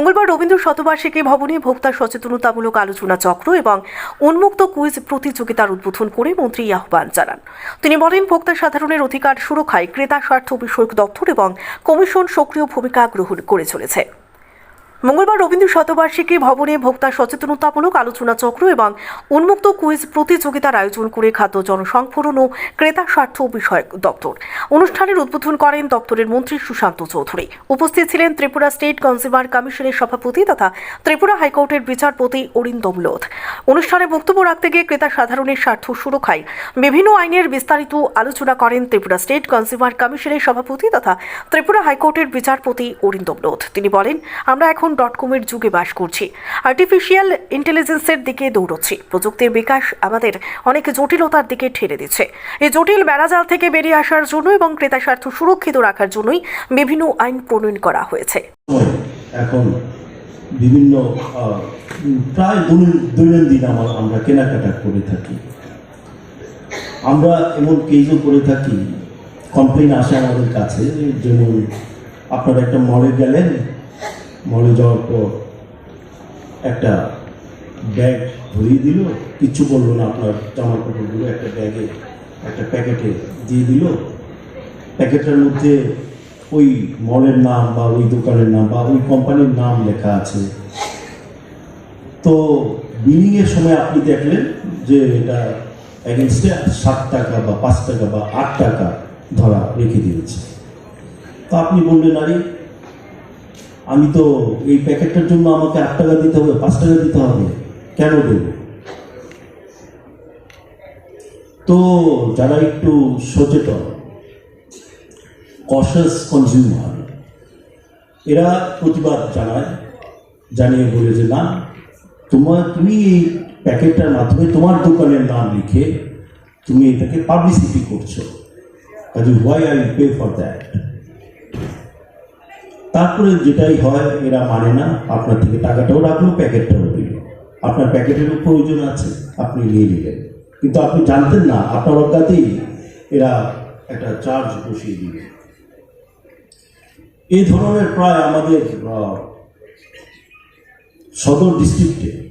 মঙ্গলবার রবীন্দ্র শতবার্ষিকী ভবনে ভোক্তা সচেতনতামূলক আলোচনা চক্র এবং উন্মুক্ত কুইজ প্রতিযোগিতার উদ্বোধন করে মন্ত্রী আহ্বান জানান। তিনি বলেন, ভোক্তা সাধারণের অধিকার সুরক্ষায় ক্রেতা স্বার্থ বিষয়ক দপ্তর এবং কমিশন সক্রিয় ভূমিকা গ্রহণ করে চলেছে। মঙ্গলবার রবীন্দ্র শতবার্ষিকী ভবনে ভোক্তা সচেতনতামূলক আলোচনা চক্র এবং উন্মুক্ত কুইজ প্রতিযোগিতার আয়োজন করে খাদ্য জনসংভরণ ও ক্রেতা স্বার্থ বিষয়ক দপ্তর। অনুষ্ঠানের উদ্বোধন করেন দপ্তরের মন্ত্রী সুশান্ত চৌধুরী। উপস্থিত ছিলেন ত্রিপুরা স্টেট কনজিউমার কমিশনের সভাপতি তথা ত্রিপুরা হাইকোর্টের বিচারপতি অরিন্দম লোধ। অনুষ্ঠানে বক্তব্য রাখতে গিয়ে ক্রেতা সাধারণের স্বার্থ সুরক্ষায় বিভিন্ন আইনের বিস্তারিত আলোচনা করেন ত্রিপুরা স্টেট কনজিউমার কমিশনের সভাপতি তথা ত্রিপুরা হাইকোর্টের বিচারপতি অরিন্দম লোধ। তিনি বলেন, আমরা এখন ডট কমের যুগে বাস করছি। আর্টিফিশিয়াল ইন্টেলিজেন্সের দিকে দৌড়চ্ছি। প্রযুক্তির বিকাশ আমাদের অনেক জটিলতার দিকে ঠেলে দিচ্ছে। এই জটিল বেড়াজাল থেকে বেরিয়ে আসার জন্য এবং ক্রেতা স্বার্থ সুরক্ষিত রাখার জন্যই বিভিন্ন আইন প্রণয়ন করা হয়েছে। এখন বিভিন্ন প্রায় দৈনন্দিন আমার কেনাকাটা করে থাকি। আমরা এমন কেসও করে থাকি কমপ্লেন আসে আমাদের কাছে, যেমন আপনারা একটা মলে গেলেন মলে যাওয়ার পর একটা ব্যাগ ধরিয়ে দিল, কিচ্ছু বলল না, আপনার জামা কাপড়গুলো একটা ব্যাগে একটা প্যাকেটে দিয়ে দিল। প্যাকেটের মধ্যে ওই মলের নাম বা ওই দোকানের নাম বা ওই কোম্পানির নাম লেখা আছে। তো বিলিং এর সময় আপনি দেখলেন যে এটা এগেনস্টে সাত টাকা বা পাঁচ টাকা বা আট টাকা ধরা রেখে দিয়েছে। তো আপনি বললেন, আরে আমি তো এই প্যাকেটটার জন্য আমাকে আট টাকা দিতে হবে, পাঁচ টাকা দিতে হবে। কেন দেব তো যারা একটু সচেতন কশাস কনজিউমার এরা প্রতিবাদ জানায়, জানিয়ে বলে যে, না তোমার তুমি এই প্যাকেটটার মাধ্যমে তোমার দোকানের নাম লিখে তুমি এটাকে পাবলিসিটি করছ। কাজে why I pay for that তারপরে যেটাই হয়, এরা মানে না, আপনার থেকে টাকাটাও রাখল, প্যাকেটটাও দিল। আপনার প্যাকেটেরও প্রয়োজন আছে, আপনি নিয়ে নিলেন। কিন্তু আপনি জানতেন না, আপনার অজ্ঞাতেই এরা একটা চার্জ বসিয়ে দিবে। এই ধরনের প্রায় আমাদের সদর ডিস্ট্রিক্টে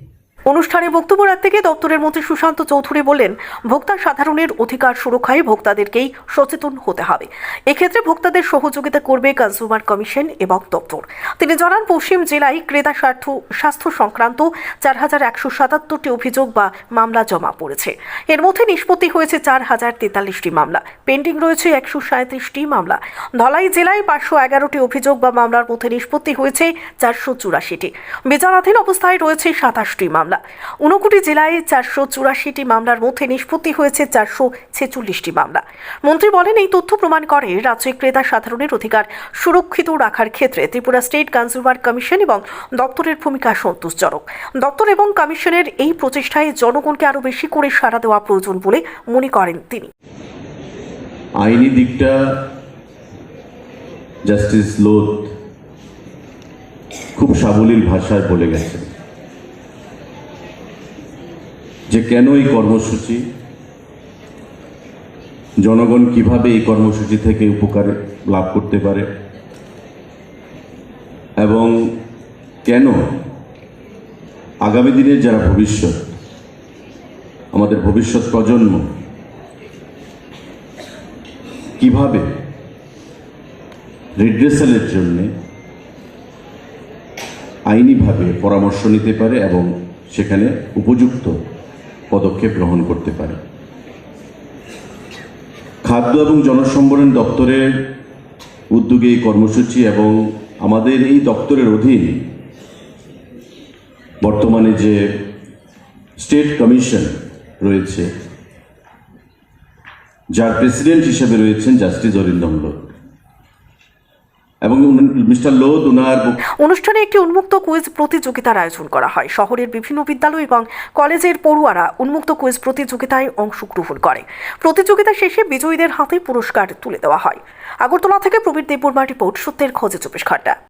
অনুষ্ঠানে বক্তব্য রাখতে গিয়ে দপ্তরের মন্ত্রী সুশান্ত চৌধুরী বললেন, ভোক্তা সাধারণের অধিকার সুরক্ষায় ভোক্তাদেরকেই সচেতন হতে হবে। এক্ষেত্রে ভোক্তাদের সহযোগিতা করবে কনজিউমার কমিশন এবং দপ্তর। তিনি জানান, পশ্চিম জেলায় ক্রেতা স্বার্থ, স্বাস্থ্য সংক্রান্ত চার হাজার একশো সাতাত্তরটি অভিযোগ বা মামলা জমা পড়েছে। এর মধ্যে নিষ্পত্তি হয়েছে চার হাজার তেতাল্লিশটি মামলা। পেন্ডিং রয়েছে একশো সাঁত্রিশটি মামলা। ধলাই জেলায় পাঁচশো এগারোটি অভিযোগ বা মামলার মধ্যে নিষ্পত্তি হয়েছে চারশো চুরাশিটি। বিচারাধীন অবস্থায় রয়েছে সাতাশটি মামলা। ঊনকোটি জেলায় চারশো চুরাশিটি মামলার মধ্যে নিষ্পত্তি হয়েছে চারশো ছেচল্লিশটি মামলা। মন্ত্রী বলেন, এই তথ্য প্রমাণ করে রাজ্যে ক্রেতা সাধারণের অধিকার সুরক্ষিত রাখার ক্ষেত্রে ত্রিপুরা স্টেট কনজিউমার কমিশন এবং দপ্তরের ভূমিকা সন্তোষজনক। দপ্তর এবং কমিশনের এই প্রচেষ্টায় জনগণকে আরও বেশি করে সাড়া দেওয়া প্রয়োজন বলে মনে করেন তিনি। আইনি দিকটা জাস্টিস লোধ খুব সাবলীল ভাষায় বলে গেছেন। যে কেন এই কর্মসূচি? জনগণ কীভাবে এই কর্মসূচি থেকে উপকার লাভ করতে পারে? এবং কেন আগামী দিনের যারা ভবিষ্যৎ, আমাদের ভবিষ্যৎ প্রজন্ম, কীভাবে রিড্রেসালের জন্য আইনিভাবে পরামর্শ নিতে পারে এবং সেখানে উপযুক্ত পদক্ষেপ গ্রহণ করতে পারে। খাদ্য এবং জনসম্বরণ দপ্তরের উদ্যোগে এই কর্মসূচি এবং আমাদের এই দপ্তরের অধীন বর্তমানে যে স্টেট কমিশন রয়েছে, যার প্রেসিডেন্ট হিসেবে রয়েছেন জাস্টিস অরিন্দম লোধ। এবং মিস্টার অনুষ্ঠানে একটি উন্মুক্ত কুইজ প্রতিযোগিতার আয়োজন করা হয়। শহরের বিভিন্ন বিদ্যালয় এবং কলেজের পড়ুয়ারা উন্মুক্ত কুইজ প্রতিযোগিতায় অংশগ্রহণ করে। প্রতিযোগিতা শেষে বিজয়ীদের হাতে পুরস্কার তুলে দেওয়া হয়। আগরতলা থেকে প্রবীর দেববর্মা রিপোর্ট, সত্যের খোঁজে চব্বিশ ঘণ্টা।